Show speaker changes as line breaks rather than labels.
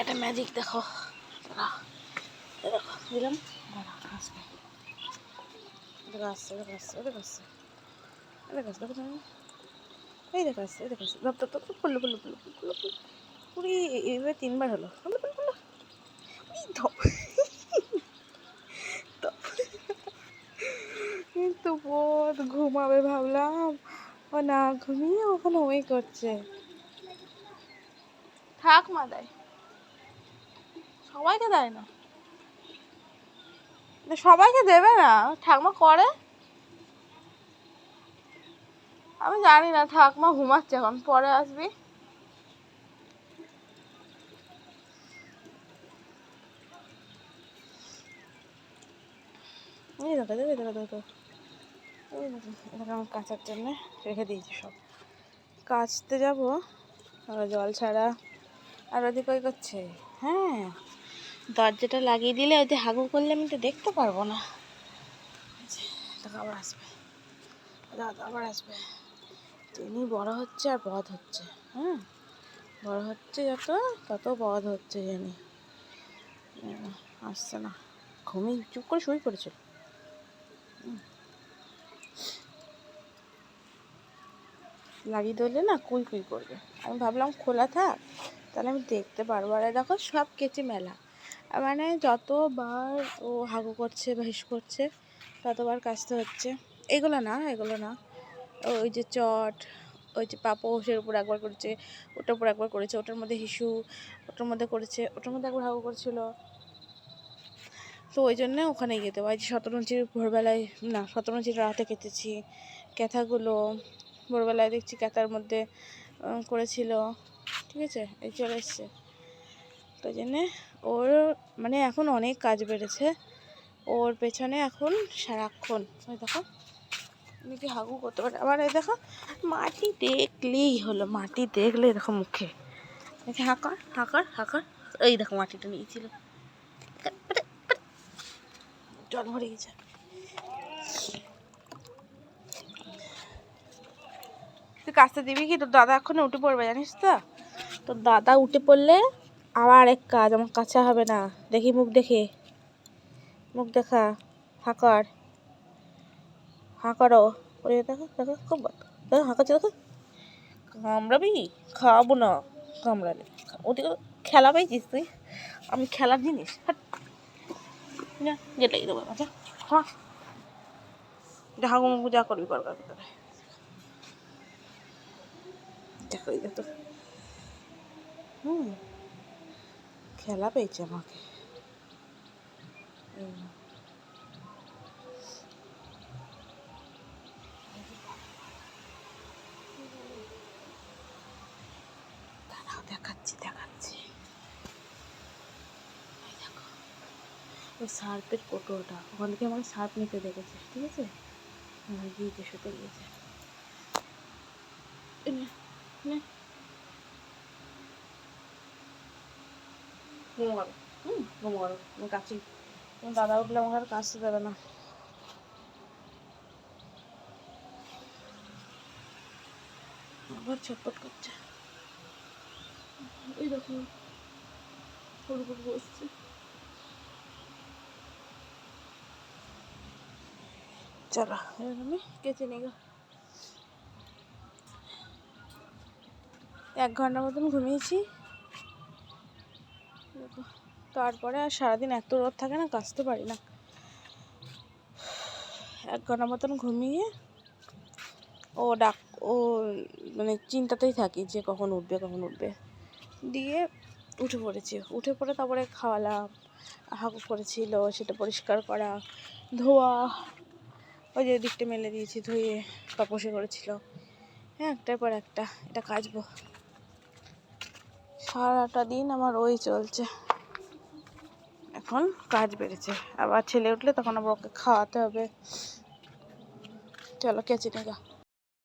একটা ম্যাজিক দেখো। দেখো, দিলাম। দেখো এই তিনবার হলো। কিন্তু বহুত ঘুমাবে ভাবলাম। ও না, ঘুমিয়ে ওখানে ওই করছে। থাক মা, দেয়। সবাইকে দেয় না। সবাইকে দেবে না। ঠাকমা করে। আমি জানি না, ঠাকমা ঘুমাচ্ছে এখন। পরে আসবি। আমি কাচার জন্য রেখে দিয়েছি সব। কাচতে যাব। জল ছাড়া। আর ওদিকে করছে? হ্যাঁ। দরজাটা লাগিয়ে দিলে ওই যে হাগু করলে আমি তো দেখতে পারব না। দেখো আবার আসবে। দাদা আবার আসবে। তিনি বড় হচ্ছে আর বধ হচ্ছে হ্যাঁ বড় হচ্ছে যত, তত বধ হচ্ছে জানি। আসছে না। ঘুমিয়ে চুপ করে শুয়ে পড়েছিল লাগিয়ে ধরলে না কুই কুই করবে। আমি ভাবলাম খোলা থাক, তাহলে আমি দেখতে পারব। আর দেখো সব কেচে মেলা। মানে যতবার ও হাগু করছে বা হিস করছে, ততবার কাচতে হচ্ছে। এগুলো না এগুলো না। ওই যে চট, ওই যে পাপোশের উপর একবার করেছে, ওটার উপর একবার করেছে, ওটার মধ্যে হিসু, ওটার মধ্যে করেছে, ওটার মধ্যে একবার হাগু করছিল। তো ওই জন্য ওখানে যেতে হয় যে শতরঞ্চির ভোরবেলায়, না শতরঞ্চির রাতে কেটেছি। ক্যাথাগুলো ভোরবেলায় দেখছি ক্যাথার মধ্যে করেছিল। ঠিক আছে, এই চলে এসছে। তো ওই জন্যে ওর মানে এখন অনেক কাজ বেড়েছে। ওর পেছনে এখন সারাক্ষণ। ওই দেখো আমি কি হাগু করতে পারে? আবার এই দেখো, মাটি দেখলেই হলো, মাটি দেখলে দেখো মুখে। হাঁকার হাঁকার হাঁকার, এই দেখো মাটিটা নিয়েছিল। জল ভরে গেছে। তুই কাজটা দিবি কি? তোর দাদা এখন উঠে পড়বে, জানিস তো? তোর দাদা উঠে পড়লে আবার এক কাজ, আমার কাছে হবে না। দেখি মুখ দেখে। মুখ দেখা। হাঁকার হাঁকারও ওরে দেখো দেখো, খুব। দেখো হাঁকাচ্ছে দেখো। কামড়াবি? খাওয়াবো না। কামড়ালে। ওদিকে খেলা পাইছিস তুই? আমি খেলার জিনিস। যেটাই দেবো আচ্ছা হ্যাঁ হাগু মুগু যা করবি কর কর ভিতরে। দেখো, এই দেখো হুম। খেলা পেয়েছে আমাকে। দাঁড়াও দেখাচ্ছি দেখাচ্ছি। ওই সার্পের কোটোটা। ওখান থেকে আমাকে সার্প নিতে দেখেছে ঠিক আছে? গিয়েছে এই নে, নে। ঘুমো হুম ঘুমো আমি কাছি দাদা উঠলে আমাকে আর কাছতে দেবে না। আবার ছটপট করছে। এই দেখো, ফুল ফুল বসছে। চলো, এবার আমি কেচে নিই এক ঘণ্টার মতন ঘুমিয়েছি। তারপরে আর সারাদিন এত রোদ থাকে না, কাচতে পারি না। এক ঘণ্টা মতন ঘুমিয়ে ও ডাক, ও মানে চিন্তাতেই থাকি যে কখন উঠবে কখন উঠবে। দিয়ে উঠে পড়েছি। উঠে পড়ে তারপরে খাওয়ালাম, হাগু করেছিল, সেটা পরিষ্কার করা, ধোয়া, ওই যে দিকটা মেলে দিয়েছি, ধুয়ে পাপসে করেছিল। হ্যাঁ একটার পর একটা, এটা কাচবো। সারাটা দিন আমার ওই চলছে। এখন কাজ বেড়েছে। আবার ছেলে উঠলে তখন আবার ওকে খাওয়াতে হবে। চলো কেচে নিয়ে